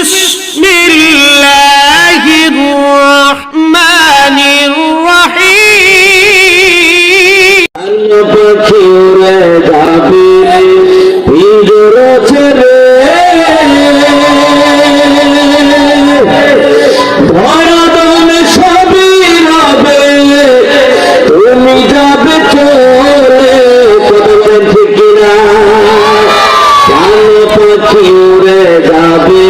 بسم الله الرحمن الرحيم পাখি উড়ে যাবে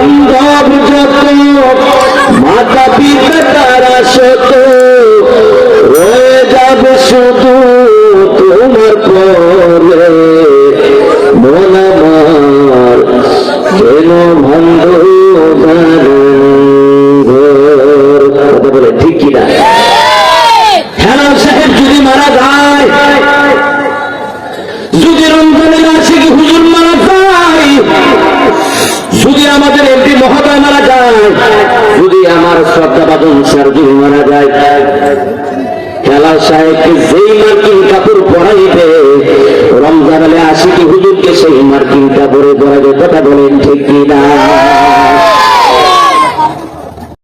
বান্ধব যত মাতা পিতা তারা শত রয়ে যাবে শুধু তোমার পরে মন আমার কেন বলে ঠিক কিনা হ্যালো সাহেব যদি মারা যায় যদি রমজানের মারা যায় খেলা সাহেবকে যেই মার্কিন কাপড় পরাইবে, রমজান আলে আশিটি হুজুরকে সেই মার্কিন কাপড়ে পরাবে কথা বলেন ঠিক কিনা?